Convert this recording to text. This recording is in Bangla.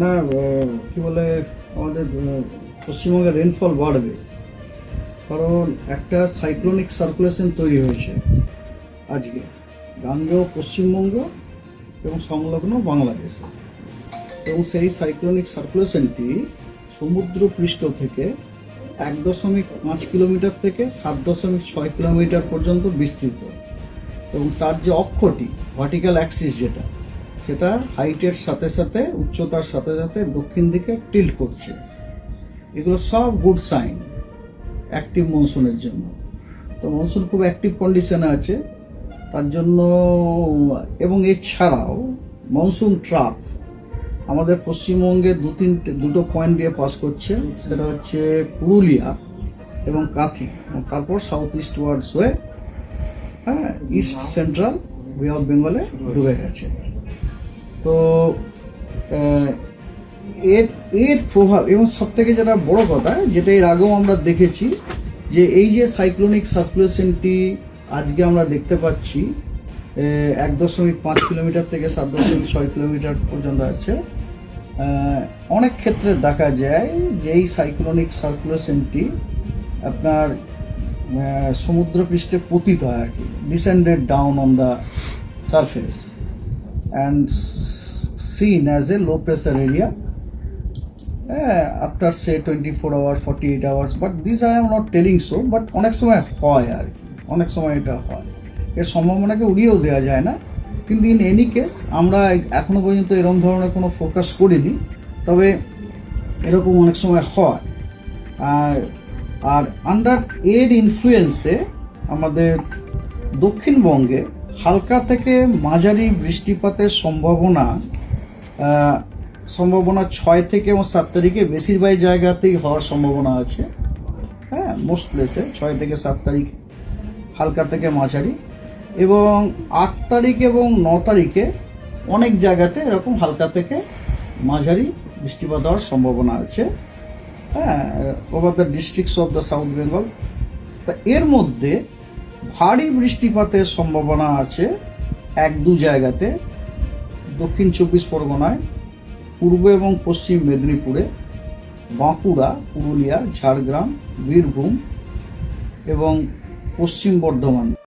না কি বলে, আমাদের পশ্চিমবঙ্গে রেনফল বাড়বে। কারণ একটা সাইক্লোনিক সার্কুলেশন তৈরি হয়েছে আজকে, গাঙ্গেয় পশ্চিমবঙ্গ এবং সংলগ্ন বাংলাদেশে। এবং সেই সাইক্লোনিক সার্কুলেশনটি সমুদ্র পৃষ্ঠ থেকে এক দশমিক পাঁচ কিলোমিটার থেকে সাত দশমিক ছয় কিলোমিটার পর্যন্ত বিস্তৃত। এবং তার যে অক্ষটি ভার্টিক্যাল অ্যাক্সিস যেটা সেটা হাইটের সাথে সাথে, উচ্চতার সাথে সাথে দক্ষিণ দিকে টিল্ট করছে। এগুলো সব গুড সাইন অ্যাক্টিভ মনসুনের জন্য। তো মনসুন খুব অ্যাক্টিভ কন্ডিশনে আছে। তার জন্য, এবং এছাড়াও মনসুন ট্রাফ আমাদের পশ্চিমবঙ্গে দু তিনটে দুটো পয়েন্ট দিয়ে পাস করছে। সেটা হচ্ছে পুরুলিয়া এবং কাথি। তারপর সাউথ ইস্ট ওয়ার্ডস হয়ে হ্যাঁ ইস্ট সেন্ট্রাল বে অফ বেঙ্গলে ডুবে গেছে। তো এর এর প্রভাব এবং সব থেকে যেটা বড় কথা যেটা এর আগেও আমরা দেখেছি, যে এই যে সাইক্লোনিক সার্কুলেশনটি আজকে আমরা দেখতে পাচ্ছি এক দশমিক পাঁচ কিলোমিটার থেকে সাত দশমিক ছয় কিলোমিটার পর্যন্ত আছে অনেক ক্ষেত্রে দেখা যায় যে এই সাইক্লোনিক সার্কুলেশনটি আপনার সমুদ্রপৃষ্ঠে পতিত হয় আর কি descended down on the surface s- seen as a low pressure area. Uh, after say 24 hours 48 hours but this I am not telling so but অনেক সময় হয় আর কি অনেক সময় এটা হয়। এর সম্ভাবনাকে উড়িয়েও দেওয়া যায় না। কিন্তু ইন এনি কেস আমরা এখনও পর্যন্ত এরকম ধরনের কোনো ফোকাস করিনি তবে এরকম অনেক সময় হয়। আর আর আন্ডার এর ইনফ্লুয়েন্সে আমাদের দক্ষিণবঙ্গে হালকা থেকে মাঝারি বৃষ্টিপাতের সম্ভাবনা সম্ভাবনা ছয় থেকে এবং সাত তারিখে বেশিরভাগ জায়গাতেই হওয়ার সম্ভাবনা আছে। হ্যাঁ মোস্ট প্লেসে ছয় থেকে সাত তারিখ হালকা থেকে মাঝারি। এবং আট তারিখ এবং ন তারিখে অনেক জায়গাতে এরকম হালকা থেকে মাঝারি বৃষ্টিপাত হওয়ার সম্ভাবনা আছে। হ্যাঁ over the districts of the south Bengal তা এর মধ্যে ভারী বৃষ্টিপাতের সম্ভাবনা আছে এক দু জায়গাতে। দক্ষিণ চব্বিশ পরগনায় পূর্ব এবং পশ্চিম মেদিনীপুরে বাঁকুড়া পুরুলিয়া ঝাড়গ্রাম বীরভূম এবং পশ্চিম বর্ধমান।